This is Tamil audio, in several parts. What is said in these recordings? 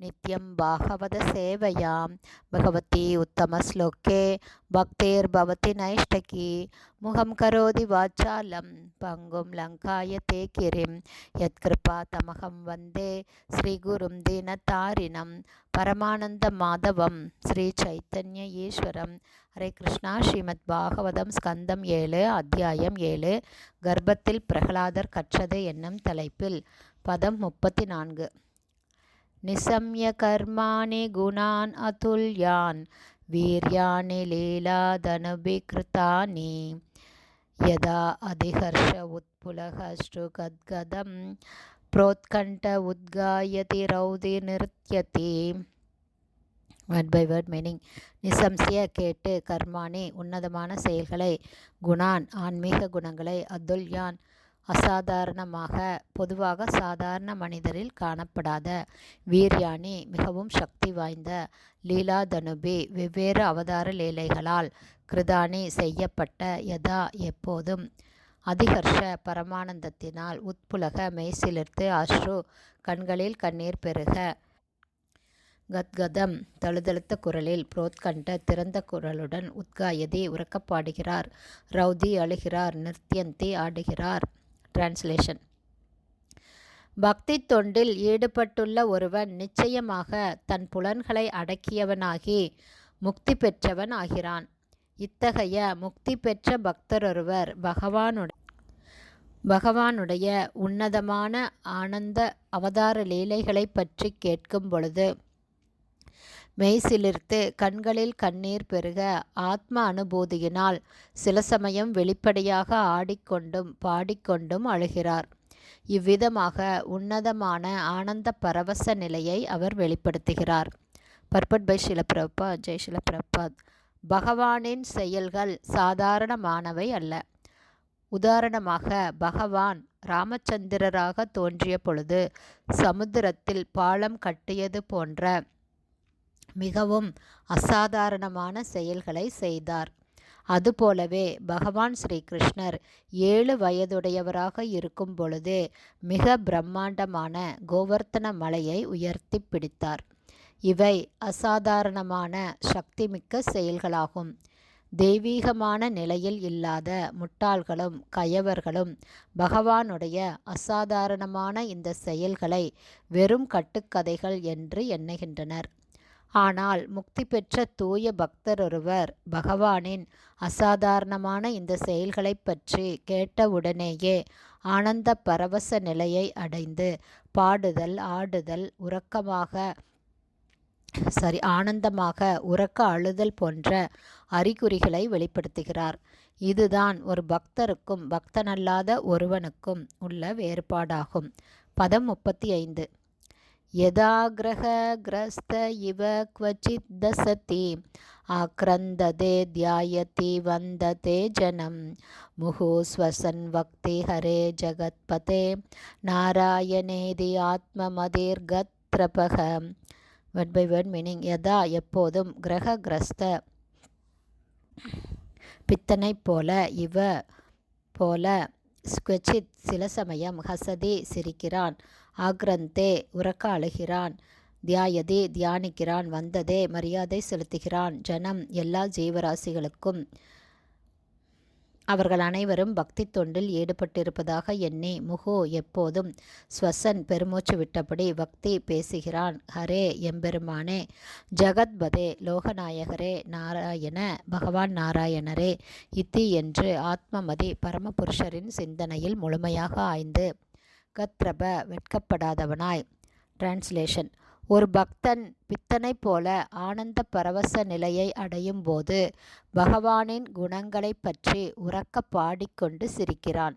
नित्यं भागवतसेवयां भगवती उत्तमश्लोके भक्तिर्भवति नैष्टकी मुखं करोति वाचालं पङ्गुं लङ्कायते गिरिं यत्कृपातमहं वन्दे श्रीगुरुं दीनतारिणं பரமானந்தமாதவம் ஸ்ரீ சைத்தன்ய ஈஸ்வரம் ஹரே கிருஷ்ணா ஸ்ரீமத் பாகவதம் ஸ்கந்தம் ஏழு அத்தியாயம் ஏழு கர்ப்பத்தில் பிரகலாதர் கற்றது என்னும் தலைப்பில் பதம் முப்பத்தி நான்கு निशम्य कर्माणि गुणान् अतुल्यान् वीर्याणि लीलादनुविकृतानि यदा अधिहर्ष उत्पुलहश्रुगद्गदं प्रोत्कण्ठ उद्गायति रौदिनिर्त्यति வேர்ட் பை வேர்ட் மீனிங் நிசம்சிய கேட்டு கர்மானி உன்னதமான செயல்களை குணான் ஆன்மீக குணங்களை அதுல்யான் அசாதாரணமாக பொதுவாக சாதாரண மனிதரில் காணப்படாத வீர்யானி மிகவும் சக்தி வாய்ந்த லீலா தனுபி வெவ்வேறு அவதார லீலைகளால் கிருதானி செய்யப்பட்ட யதா எப்போதும் அதிகர்ஷ பரமானந்தத்தினால் உட்புலக மெய்சிலிர்த்து அஸ்ரு கண்களில் கண்ணீர் பெருக. கத்கதம் தழுதழுத்த குரலில் புரோத்கண்ட திறந்த குரலுடன் உத்காயதி உறக்கப்பாடுகிறார் ரவுதி அழுகிறார். நிர்த்தியந்தி ஆடுகிறார். டிரான்ஸ்லேஷன் பக்தி தொண்டில் ஈடுபட்டுள்ள ஒருவன் நிச்சயமாக தன் புலன்களை அடக்கியவனாகி முக்தி பெற்றவன் ஆகிறான். இத்தகைய முக்தி பெற்ற பக்தரொருவர் பகவானுடன் பகவானுடைய உன்னதமான ஆனந்த அவதார லீலைகளை பற்றி கேட்கும் பொழுது மெய்சிலிர்த்து கண்களில் கண்ணீர் பெருக ஆத்ம அனுபூதியினால் சில சமயம் வெளிப்படையாக ஆடிக்கொண்டும் பாடிக்கொண்டும் அழுகிறார். இவ்விதமாக உன்னதமான ஆனந்த பரவச நிலையை அவர் வெளிப்படுத்துகிறார். பர்பட் பை ஷிலப்பிரபா ஜெய் ஷிலப்பிரபாத் பகவானின் செயல்கள் சாதாரணமானவை அல்ல. உதாரணமாக பகவான் ராமச்சந்திரராக தோன்றிய பொழுது சமுத்திரத்தில் பாலம் கட்டியது போன்ற மிகவும் அசாதாரணமான செயல்களை செய்தார். அதுபோலவே பகவான் ஸ்ரீகிருஷ்ணர் ஏழு வயதுடையவராக இருக்கும் பொழுதே மிக பிரம்மாண்டமான கோவர்த்தன மலையை உயர்த்தி பிடித்தார். இவை அசாதாரணமான சக்திமிக்க செயல்களாகும். தெய்வீகமான நிலையில் இல்லாத முட்டாள்களும் கயவர்களும் பகவானுடைய அசாதாரணமான இந்த செயல்களை வெறும் கட்டுக்கதைகள் என்று எண்ணுகின்றனர். ஆனால் முக்தி பெற்ற தூய பக்தர் ஒருவர் பகவானின் அசாதாரணமான இந்த செயல்களைப் பற்றி கேட்டவுடனேயே ஆனந்த பரவச நிலையை அடைந்து பாடுதல் ஆடுதல் உறக்கமாக சரி ஆனந்தமாக உறக்க அழுதல் போன்ற அறிகுறிகளை வெளிப்படுத்துகிறார். இதுதான் ஒரு பக்தருக்கும் பக்தனல்லாத ஒருவனுக்கும் உள்ள வேறுபாடாகும். பதம் முப்பத்தி ஐந்து. यदाग्रहग्रस्त इव क्वचित् दसति आक्रन्दते ध्यायति वन्दते जनं मुहुः स्वसन् वक्ति हरे जगत्पते நாராயணேதி ஆத்மமதிர்கத்ரபக வேர்ட் பை வேர்ட் மீனிங் யதா எப்போதும் கிரக கிரஸ்த பித்தனை போல இவ போல ஸ்கொச்சித் சில சமயம் ஹசதி சிரிக்கிறான் ஆக்ரந்தே உறக்க அழுகிறான். தியாயதி தியானிக்கிறான். வந்ததே மரியாதை செலுத்துகிறான். ஜனம் எல்லா ஜீவராசிகளுக்கும். அவர்கள் அனைவரும் பக்தி தொண்டில் ஈடுபட்டிருப்பதாக எண்ணி முகு எப்போதும் ஸ்வசன் பெருமூச்சு விட்டபடி பக்தி பேசுகிறான். ஹரே எம்பெருமானே ஜகத்பதே லோகநாயகரே நாராயண பகவான் நாராயணரே இத்தி என்று ஆத்மமதி பரமபுருஷரின் சிந்தனையில் முழுமையாக ஆய்ந்து கத்ரப வெட்கப்படாதவனாய். டிரான்ஸ்லேஷன் ஒரு பக்தன் பித்தனை போல ஆனந்த பரவச நிலையை அடையும் போது பகவானின் குணங்களை பற்றி உறக்க பாடிக்கொண்டு சிரிக்கிறான்.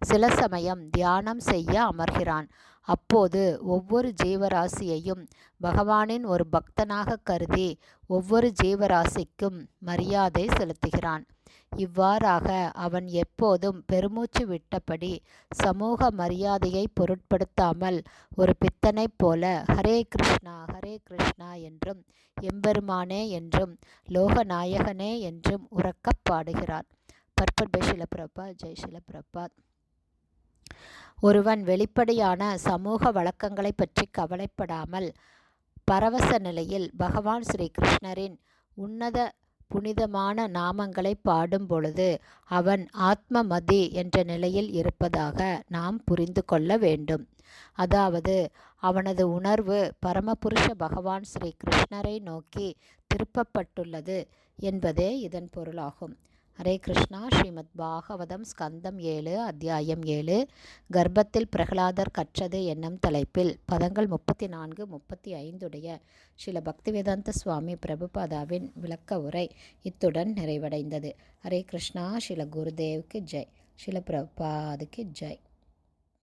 சில சமயம் தியானம் செய்ய அமர்கிறான். அப்போது ஒவ்வொரு ஜீவராசியையும் பகவானின் ஒரு பக்தனாக கருதி ஒவ்வொரு ஜீவராசிக்கும் மரியாதை செலுத்துகிறான். இவ்வாறாக அவன் எப்போதும் பெருமூச்சு விட்டபடி சமூக மரியாதையை பொருட்படுத்தாமல் ஒரு பித்தனைப் போல ஹரே கிருஷ்ணா ஹரே கிருஷ்ணா என்றும் எம்பெருமானே என்றும் லோகநாயகனே என்றும் உறக்கப் பாடுகிறான் பர்பட் பை ஷிலபிரபா ஜெய் ஷிலபிரபாத் ஒருவன் வெளிப்படையான சமூக வழக்கங்களை பற்றி கவலைப்படாமல் பரவச நிலையில் பகவான் ஸ்ரீ கிருஷ்ணரின் உன்னத புனிதமான நாமங்களை பாடும் பொழுது அவன் ஆத்மமதி என்ற நிலையில் இருப்பதாக நாம் புரிந்து கொள்ள வேண்டும். அதாவது அவனது உணர்வு பரமபுருஷ பகவான் ஸ்ரீ கிருஷ்ணரை நோக்கி திருப்பப்பட்டுள்ளது என்பதே இதன் பொருளாகும். ஹரே கிருஷ்ணா ஸ்ரீமத் பாகவதம் ஸ்கந்தம் ஏழு அத்தியாயம் ஏழு கர்ப்பத்தில் பிரகலாதர் கற்றது என்னும் தலைப்பில் பதங்கள் முப்பத்தி நான்கு முப்பத்தி ஐந்துடைய ஸ்ரீல பக்திவேதாந்த சுவாமி பிரபுபாதாவின் விளக்க உரை இத்துடன் நிறைவடைந்தது. ஹரே கிருஷ்ணா ஸ்ரீல குருதேவுக்கு ஜெய் ஸ்ரீல பிரபுபாதுக்கு ஜெய்.